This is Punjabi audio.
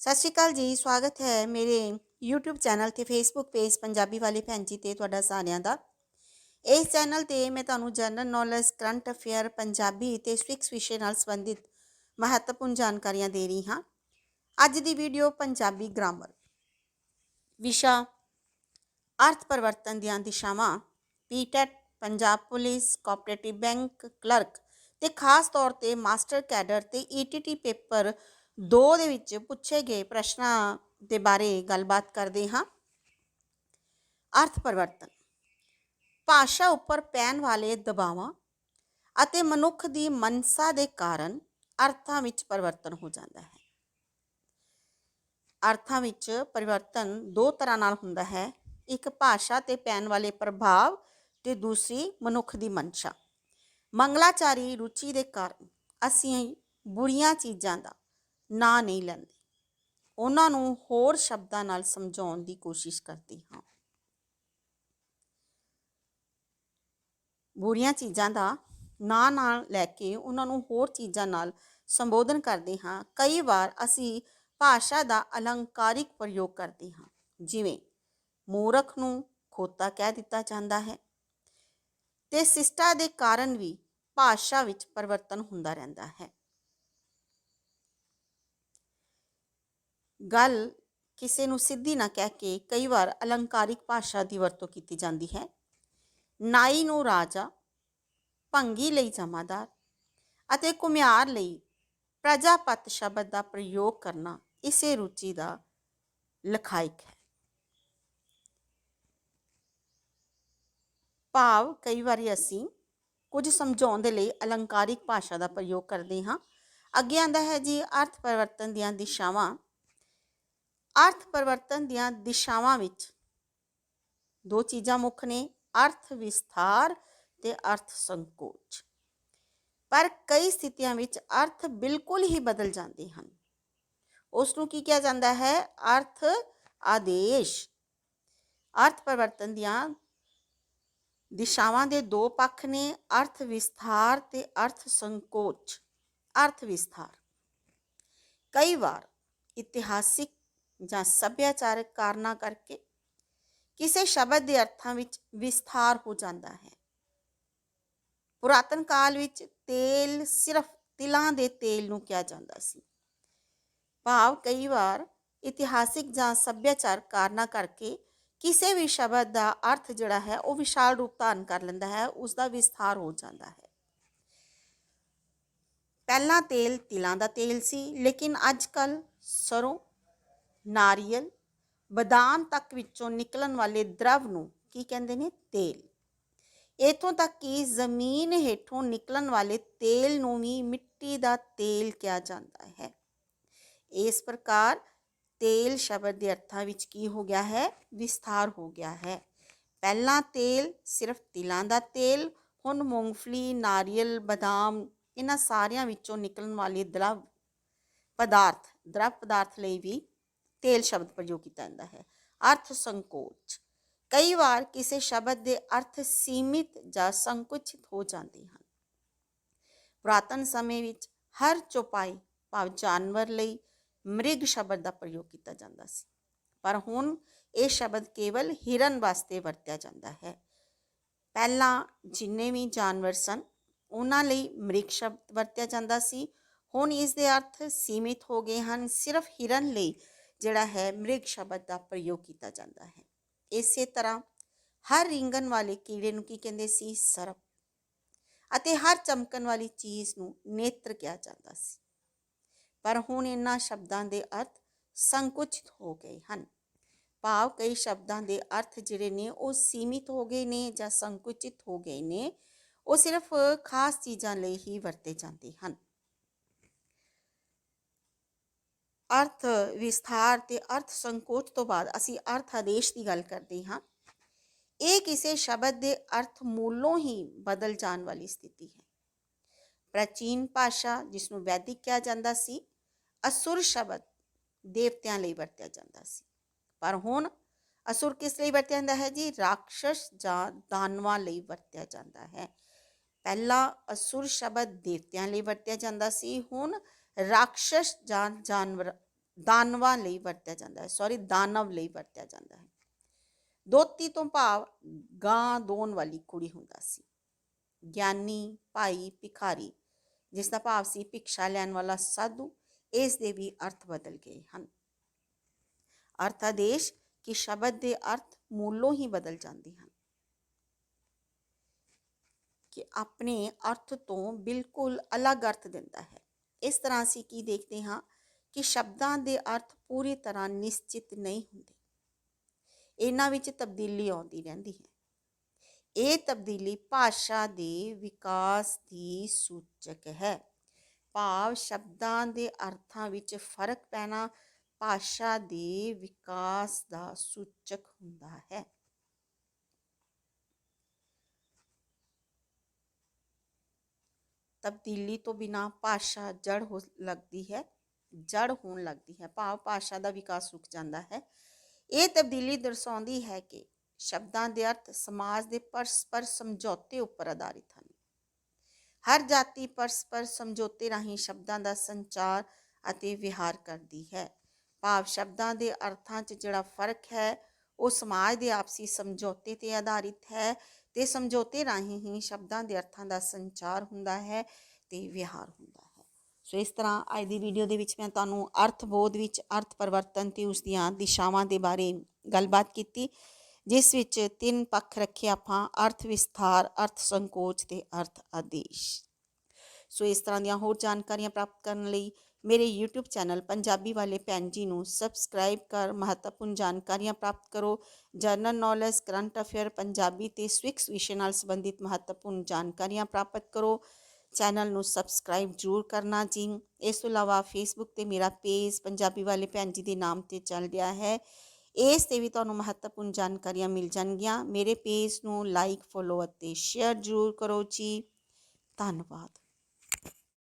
ਸਤਿ ਸ਼੍ਰੀ ਅਕਾਲ ਜੀ, ਸਵਾਗਤ ਹੈ ਮੇਰੇ YouTube ਚੈਨਲ ਤੇ Facebook ਪੇਜ ਪੰਜਾਬੀ ਵਾਲੇ ਭੈਣ ਜੀ ਤੇ ਤੁਹਾਡਾ ਸਾਰਿਆਂ ਦਾ। ਇਸ ਚੈਨਲ ਤੇ ਮੈਂ ਤੁਹਾਨੂੰ general knowledge current affair Punjabi ਤੇ ਸਵਿਕਸ ਵਿਸ਼ੇ ਨਾਲ ਸੰਬੰਧਿਤ ਮਹੱਤਵਪੂਰਨ ਜਾਣਕਾਰੀਆਂ ਦੇ ਰਹੀ ਹਾਂ। ਅੱਜ ਦੀ ਵੀਡੀਓ ਪੰਜਾਬੀ ਗ੍ਰਾਮਰ ਵਿਸ਼ਾ, ਅਰਥ ਪਰਿਵਰਤਨ ਦੀਆਂ ਦਿਸ਼ਾਵਾਂ PTET Punjab police cooperative bank clerk ਤੇ ਖਾਸ ਤੌਰ ਤੇ ਮਾਸਟਰ ਕੈਡਰ ਤੇ ਈਟੀਟੀ ਪੇਪਰ 2 ਦੇ ਵਿੱਚ ਪੁੱਛੇ ਗਏ ਪ੍ਰਸ਼ਨਾਂ ਦੇ ਬਾਰੇ ਗੱਲਬਾਤ ਕਰਦੇ ਹਾਂ। ਅਰਥ ਪਰਿਵਰਤਨ। ਭਾਸ਼ਾ ਉੱਪਰ ਪੈਣ ਵਾਲੇ ਦਬਾਵਾਂ ਅਤੇ ਮਨੁੱਖ ਦੀ ਮਨਸਾ ਦੇ ਕਾਰਨ ਅਰਥਾਂ ਵਿੱਚ ਪਰਿਵਰਤਨ ਹੋ ਜਾਂਦਾ ਹੈ। ਅਰਥਾਂ ਵਿੱਚ ਪਰਿਵਰਤਨ ਦੋ ਤਰ੍ਹਾਂ ਨਾਲ ਹੁੰਦਾ ਹੈ। ਇੱਕ ਭਾਸ਼ਾ ਤੇ ਪੈਣ ਵਾਲੇ ਪ੍ਰਭਾਵ ਤੇ ਦੂਸਰੀ ਮਨੁੱਖ ਦੀ ਮਨਸ਼ਾ। ਮੰਗਲਾਚਾਰੀ ਰੁਚੀ ਦੇ ਕਾਰਨ ਅਸੀਂ ਬੁਰੀਆਂ ਚੀਜ਼ਾਂ ਦਾ ਨਾਂ ਨਹੀਂ ਲੈਂਦੇ। ਉਹਨਾਂ ਨੂੰ ਹੋਰ ਸ਼ਬਦਾਂ ਨਾਲ ਸਮਝਾਉਣ ਦੀ ਕੋਸ਼ਿਸ਼ ਕਰਦੀ ਹਾਂ। ਬੁਰੀਆਂ ਚੀਜ਼ਾਂ ਦਾ ਨਾਂ ਨਾਲ ਲੈ ਕੇ ਉਹਨਾਂ ਨੂੰ ਹੋਰ ਚੀਜ਼ਾਂ ਨਾਲ ਸੰਬੋਧਨ ਕਰਦੇ ਹਾਂ। ਕਈ ਵਾਰ ਅਸੀਂ ਭਾਸ਼ਾ ਦਾ ਅਲੰਕਾਰਿਕ ਪ੍ਰਯੋਗ ਕਰਦੇ ਹਾਂ। ਜਿਵੇਂ ਮੂਰਖ ਨੂੰ ਖੋਤਾ ਕਹਿ ਦਿੱਤਾ ਜਾਂਦਾ ਹੈ ਤੇ ਸਿਸ਼ਟਾ ਦੇ ਕਾਰਨ ਵੀ ਭਾਸ਼ਾ ਵਿੱਚ ਪਰਿਵਰਤਨ ਹੁੰਦਾ ਰਹਿੰਦਾ ਹੈ। ਗੱਲ ਕਿਸੇ ਨੂੰ ਸਿੱਧੀ ਨਾ ਕਹਿ ਕੇ ਕਈ ਵਾਰ ਅਲੰਕਾਰਿਕ ਭਾਸ਼ਾ ਦੀ ਵਰਤੋਂ ਕੀਤੀ ਜਾਂਦੀ ਹੈ। ਨਾਈ ਨੂੰ ਰਾਜਾ, ਭੰਗੀ ਲਈ ਜਮਾਦਾਰ ਅਤੇ ਕੁਮਿਆਰ ਲਈ ਪ੍ਰਜਾਪਤ ਸ਼ਬਦ ਦਾ ਪ੍ਰਯੋਗ ਕਰਨਾ ਇਸੇ ਰੁਚੀ ਦਾ ਲਖਾਇਕ ਹੈ। ਭਾਵ ਕਈ ਵਾਰੀ ਅਸੀਂ ਕੁਝ ਸਮਝਾਉਣ ਦੇ ਲਈ ਅਲੰਕਾਰਿਕ ਭਾਸ਼ਾ ਦਾ ਪ੍ਰਯੋਗ ਕਰਦੇ ਹਾਂ। ਅੱਗੇ ਆਂਦਾ ਹੈ ਜੀ ਅਰਥ ਪਰਿਵਰਤਨ ਦੀਆਂ ਦਿਸ਼ਾਵਾਂ। ਅਰਥ ਪਰਿਵਰਤਨ ਦੀਆਂ ਦਿਸ਼ਾਵਾਂ ਵਿੱਚ। ਦੋ ਚੀਜ਼ਾਂ ਮੁੱਖ ਨੇ, ਅਰਥ ਵਿਸਥਾਰ ਤੇ ਅਰਥ ਸੰਕੋਚ। ਪਰ ਕਈ ਸਥਿਤੀਆਂ ਵਿੱਚ ਅਰਥ ਬਿਲਕੁਲ ਹੀ ਬਦਲ ਜਾਂਦੇ ਹਨ। ਉਸ ਨੂੰ ਕੀ ਕਿਹਾ ਜਾਂਦਾ ਹੈ? ਅਰਥ ਆਦੇਸ਼। ਅਰਥ ਪਰਿਵਰਤਨ ਦੀਆਂ ਦਿਸ਼ਾਵਾਂ ਦੇ ਦੋ ਪੱਖ ਨੇ, ਅਰਥ ਵਿਸਥਾਰ ਤੇ ਅਰਥ ਸੰਕੋਚ। ਅਰਥ ਵਿਸਥਾਰ। ਕਈ ਵਾਰ ਇਤਿਹਾਸਿਕ ਜਾਂ ਸੱਭਿਆਚਾਰਕ ਕਾਰਨਾਂ ਕਰਕੇ ਕਿਸੇ ਸ਼ਬਦ ਦੇ ਅਰਥਾਂ ਵਿੱਚ ਵਿਸਥਾਰ ਹੋ ਜਾਂਦਾ ਹੈ। ਪੁਰਾਤਨ ਕਾਲ ਵਿੱਚ ਤੇਲ ਸਿਰਫ ਤਿਲਾਂ ਦੇ ਤੇਲ ਨੂੰ ਕਿਹਾ ਜਾਂਦਾ ਸੀ। ਭਾਵ ਕਈ ਵਾਰ ਇਤਿਹਾਸਿਕ ਜਾਂ ਸੱਭਿਆਚਾਰਕ ਕਾਰਨਾਂ ਕਰਕੇ ਕਿਸੇ ਵੀ ਸ਼ਬਦ ਦਾ ਅਰਥ ਜਿਹੜਾ ਹੈ ਉਹ ਵਿਸ਼ਾਲ ਰੂਪ ਧਾਰਨ ਕਰ ਲੈਂਦਾ ਹੈ, ਉਸ ਦਾ ਵਿਸਥਾਰ ਹੋ ਜਾਂਦਾ ਹੈ। ਪਹਿਲਾਂ ਤੇਲ ਤਿਲਾਂ ਦਾ ਤੇਲ ਸੀ, ਲੇਕਿਨ ਅੱਜ ਕੱਲ ਸਰੋਂ ਨਾਰੀਅਲ ਬਦਾਮ ਤੱਕ ਵਿੱਚੋਂ ਨਿਕਲਣ ਵਾਲੇ ਦਰਵ ਨੂੰ ਕੀ ਕਹਿੰਦੇ ਨੇ? ਤੇਲ। ਇਥੋਂ ਤੱਕ ਕਿ ਜ਼ਮੀਨ ਹੇਠੋਂ ਨਿਕਲਣ ਵਾਲੇ ਤੇਲ ਨੂੰ ਵੀ ਮਿੱਟੀ ਦਾ ਤੇਲ ਕਿਹਾ ਜਾਂਦਾ ਹੈ। ਇਸ ਪ੍ਰਕਾਰ ਤੇਲ ਸ਼ਬਦ ਦੇ ਅਰਥਾਂ ਵਿੱਚ ਕੀ ਹੋ ਗਿਆ ਹੈ? ਵਿਸਥਾਰ ਹੋ ਗਿਆ ਹੈ। ਪਹਿਲਾਂ ਤੇਲ ਸਿਰਫ ਤਿਲਾਂ ਦਾ ਤੇਲ, ਹੁਣ ਮੂੰਗਫਲੀ, ਨਾਰੀਅਲ, ਬਦਾਮ, ਇਹਨਾਂ ਸਾਰਿਆਂ ਵਿੱਚੋਂ ਨਿਕਲਣ ਵਾਲੇ ਦਰਵ ਪਦਾਰਥ ਦਰਵ ਪਦਾਰਥ ਲਈ ਵੀ ਤੇਲ ਸ਼ਬਦ ਪ੍ਰਯੋਗ ਕੀਤਾ ਜਾਂਦਾ ਹੈ। ਅਰਥ ਸੰਕੋਚ। ਕਈ ਵਾਰ ਕਿਸੇ ਸ਼ਬਦ ਦੇ ਅਰਥ ਸੀਮਿਤ ਜਾਂ ਸੰਕੁਚਿਤ ਹੋ ਜਾਂਦੇ ਹਨ। ਪੁਰਾਤਨ ਸਮੇਂ ਵਿੱਚ ਹਰ ਚੌਪਾਈ, ਭਾਵ ਜਾਨਵਰ ਲਈ, ਮ੍ਰਿਗ ਸ਼ਬਦ ਦਾ ਪ੍ਰਯੋਗ ਕੀਤਾ ਜਾਂਦਾ ਸੀ। ਪਰ ਹੁਣ ਇਹ ਸ਼ਬਦ ਕੇਵਲ ਹਿਰਨ ਵਾਸਤੇ ਵਰਤਿਆ ਜਾਂਦਾ ਹੈ। ਪਹਿਲਾਂ ਜਿੰਨੇ ਵੀ ਜਾਨਵਰ ਸਨ, ਉਹਨਾਂ ਲਈ ਮ੍ਰਿਗ ਸ਼ਬਦ ਵਰਤਿਆ ਜਾਂਦਾ ਸੀ। ਹੁਣ ਇਸ ਦੇ ਅਰਥ ਸੀਮਿਤ ਹੋ ਗਏ ਹਨ। ਸਿਰਫ ਹਿਰਨ ਲਈ ਜਿਹੜਾ ਹੈ ਮ੍ਰਿਗ ਸ਼ਬਦ ਦਾ ਪ੍ਰਯੋਗ ਕੀਤਾ ਜਾਂਦਾ ਹੈ। ਇਸੇ ਤਰ੍ਹਾਂ ਹਰ ਰਿੰਗਣ ਵਾਲੇ ਕੀੜੇ ਨੂੰ ਕੀ ਕਹਿੰਦੇ ਸੀ? ਸਰਪ। ਅਤੇ ਹਰ ਚਮਕਣ ਵਾਲੀ ਚੀਜ਼ ਨੂੰ ਨੇਤਰ ਕਿਹਾ ਜਾਂਦਾ ਸੀ। ਪਰ ਹੁਣ ਇਹਨਾਂ ਸ਼ਬਦਾਂ ਦੇ ਅਰਥ ਸੰਕੁਚਿਤ ਹੋ ਗਏ ਹਨ। ਭਾਵ ਕਈ ਸ਼ਬਦਾਂ ਦੇ ਅਰਥ ਜਿਹੜੇ ਨੇ ਉਹ ਸੀਮਿਤ ਹੋ ਗਏ ਨੇ ਜਾਂ ਸੰਕੁਚਿਤ ਹੋ ਗਏ ਨੇ, ਉਹ ਸਿਰਫ ਖਾਸ ਚੀਜ਼ਾਂ ਲਈ ਹੀ ਵਰਤੇ ਜਾਂਦੇ ਹਨ। ਅਰਥ ਵਿਸਥਾਰ ਤੇ ਅਰਥ ਸੰਕੋਚ ਤੋਂ ਬਾਅਦ ਅਸੀਂ ਅਰਥ ਆਦੇਸ਼ ਦੀ ਗੱਲ ਕਰਦੇ ਹਾਂ। ਇਹ ਕਿਸੇ ਸ਼ਬਦ ਦੇ ਅਰਥ ਮੂਲੋਂ ਹੀ ਬਦਲ ਜਾਣ ਵਾਲੀ ਸਥਿਤੀ ਹੈ। ਪ੍ਰਾਚੀਨ ਭਾਸ਼ਾ, ਜਿਸ ਨੂੰ ਵੈਦਿਕ ਕਿਹਾ ਜਾਂਦਾ ਸੀ, ਅਸੁਰ ਸ਼ਬਦ ਦੇਵਤਿਆਂ ਲਈ ਵਰਤਿਆ ਜਾਂਦਾ ਸੀ। ਪਰ ਹੁਣ ਅਸੁਰ ਕਿਸ ਲਈ ਵਰਤਿਆ ਜਾਂਦਾ ਹੈ ਜੀ? ਰਾਖਸ਼ ਜਾਂ ਦਾਨਵਾਂ ਲਈ ਵਰਤਿਆ ਜਾਂਦਾ ਹੈ। ਪਹਿਲਾ ਅਸੁਰ ਸ਼ਬਦ ਦੇਵਤਿਆਂ ਲਈ ਵਰਤਿਆ ਜਾਂਦਾ ਸੀ, ਹੁਣ ਰਾਖਸ਼ ਜਾਂ ਜਾਨਵਰ, ਦਾਨਵਾਂ ਲਈ ਵਰਤਿਆ ਜਾਂਦਾ ਹੈ। ਸੌਰੀ ਦਾਨਵ ਲਈ ਵਰਤਿਆ ਜਾਂਦਾ ਹੈ। ਦੋਤੀ ਤੋਂ ਭਾਵ ਗਾਂ ਦੋਨ ਵਾਲੀ ਕੁੜੀ ਹੁੰਦਾ ਸੀ। ਗਿਆਨੀ, ਭਾਈ, ਭਿਖਾਰੀ, ਜਿਸ ਦਾ ਭਾਵ ਸੀ ਭਿਕਸ਼ਾ ਲੈਣ ਵਾਲਾ ਸਾਧੂ, ਇਸ ਦੇ ਵੀ ਅਰਥ ਬਦਲ ਗਏ ਹਨ। ਅਰਥ ਆਦੇਸ਼ ਕਿ ਸ਼ਬਦ ਦੇ ਅਰਥ ਮੂਲੋਂ ਹੀ ਬਦਲ ਜਾਂਦੇ ਹਨ। ਕਿ ਆਪਣੇ ਅਰਥ ਤੋਂ ਬਿਲਕੁਲ ਅਲੱਗ ਅਰਥ ਦਿੰਦਾ ਹੈ। ਇਸ ਤਰ੍ਹਾਂ ਅਸੀਂ ਕੀ ਦੇਖਦੇ ਹਾਂ ਕਿ ਸ਼ਬਦਾਂ ਦੇ ਅਰਥ ਪੂਰੀ ਤਰ੍ਹਾਂ ਨਿਸ਼ਚਿਤ ਨਹੀਂ ਹੁੰਦੇ। ਇਹਨਾਂ ਵਿੱਚ ਤਬਦੀਲੀ ਆਉਂਦੀ ਰਹਿੰਦੀ ਹੈ। ਇਹ ਤਬਦੀਲੀ ਭਾਸ਼ਾ ਦੇ ਵਿਕਾਸ ਦੀ ਸੂਚਕ ਹੈ। ਭਾਵ ਸ਼ਬਦਾਂ ਦੇ ਅਰਥਾਂ ਵਿੱਚ ਫ਼ਰਕ ਪੈਣਾ ਭਾਸ਼ਾ ਦੇ ਵਿਕਾਸ ਦਾ ਸੂਚਕ ਹੁੰਦਾ ਹੈ। ਤਬਦੀਲੀ ਤੋਂ ਬਿਨਾ ਭਾਸ਼ਾ ਜੜ ਹੋ ਲੱਗਦੀ ਹੈ ਜੜ ਹੋਣ ਲੱਗਦੀ ਹੈ। ਭਾਵ ਭਾਸ਼ਾ ਦਾ ਵਿਕਾਸ ਰੁਕ ਜਾਂਦਾ ਹੈ। ਇਹ ਤਬਦੀਲੀ ਦਰਸਾਉਂਦੀ ਹੈ ਕਿ ਸ਼ਬਦਾਂ ਦੇ ਅਰਥ ਸਮਾਜ ਦੇ ਪਰਸਪਰ ਸਮਝੌਤੇ ਉੱਪਰ ਆਧਾਰਿਤ ਹਨ। ਹਰ ਜਾਤੀ ਪਰਸਪਰ ਸਮਝੌਤੇ ਰਾਹੀਂ ਸ਼ਬਦਾਂ ਦਾ ਸੰਚਾਰ ਅਤੇ ਵਿਹਾਰ ਕਰਦੀ ਹੈ। ਭਾਵ ਸ਼ਬਦਾਂ ਦੇ ਅਰਥਾਂ 'ਚ ਜਿਹੜਾ ਫ਼ਰਕ ਹੈ, ਉਹ ਸਮਾਜ ਦੇ ਆਪਸੀ ਸਮਝੌਤੇ ਤੇ ਆਧਾਰਿਤ ਹੈ। ਤੇ ਸਮਝੌਤੇ ਰਾਹੀਂ ਹੀ ਸ਼ਬਦਾਂ ਦੇ ਅਰਥਾਂ ਦਾ ਸੰਚਾਰ ਹੁੰਦਾ ਹੈ ਤੇ ਵਿਹਾਰ ਹੁੰਦਾ ਹੈ। ਸੋ ਇਸ ਤਰ੍ਹਾਂ ਅੱਜ ਦੀ ਵੀਡੀਓ ਦੇ ਵਿੱਚ ਮੈਂ ਤੁਹਾਨੂੰ ਅਰਥ ਬੋਧ ਵਿੱਚ ਅਰਥ ਪਰਿਵਰਤਨ ਤੇ ਉਸ ਦੀਆਂ ਦਿਸ਼ਾਵਾਂ ਦੇ ਬਾਰੇ ਗੱਲਬਾਤ ਕੀਤੀ, ਜਿਸ ਵਿੱਚ ਤਿੰਨ ਪੱਖ ਰੱਖੇ ਆਪਾਂ, ਅਰਥ ਵਿਸਥਾਰ, ਅਰਥ ਸੰਕੋਚ ਤੇ ਅਰਥ ਆਦੇਸ਼। ਸੋ ਇਸ ਤਰ੍ਹਾਂ ਦੀਆਂ ਹੋਰ ਜਾਣਕਾਰੀਆਂ ਪ੍ਰਾਪਤ ਕਰਨ ਲਈ ਮੇਰੇ YouTube ਚੈਨਲ ਪੰਜਾਬੀ ਵਾਲੇ ਭੈਣ ਜੀ ਨੂੰ ਸਬਸਕ੍ਰਾਈਬ ਕਰ ਮਹੱਤਵਪੂਰਨ ਜਾਣਕਾਰੀਆਂ ਪ੍ਰਾਪਤ ਕਰੋ। General knowledge current affair Punjabi ਤੇ ਸਵਿਕਸ ਵਿਸ਼ੇ ਨਾਲ ਸੰਬੰਧਿਤ ਮਹੱਤਵਪੂਰਨ ਜਾਣਕਾਰੀਆਂ ਪ੍ਰਾਪਤ ਕਰੋ। ਚੈਨਲ ਨੂੰ ਸਬਸਕ੍ਰਾਈਬ ਜ਼ਰੂਰ ਕਰਨਾ ਜੀ। ਇਸ ਤੋਂ ਇਲਾਵਾ ਫੇਸਬੁੱਕ ਤੇ ਮੇਰਾ ਪੇਜ ਪੰਜਾਬੀ ਵਾਲੇ ਭੈਣ ਜੀ ਦੇ ਨਾਮ ਤੇ ਚੱਲ ਰਿਹਾ ਹੈ। ਇਸ ਤੇ ਵੀ ਤੁਹਾਨੂੰ ਮਹੱਤਵਪੂਰਨ ਜਾਣਕਾਰੀਆਂ ਮਿਲ ਜਾਣਗੀਆਂ। ਮੇਰੇ ਪੇਜ ਨੂੰ ਲਾਈਕ ਫੋਲੋ ਅਤੇ ਸ਼ੇਅਰ ਜ਼ਰੂਰ ਕਰੋ ਜੀ। ਧੰਨਵਾਦ।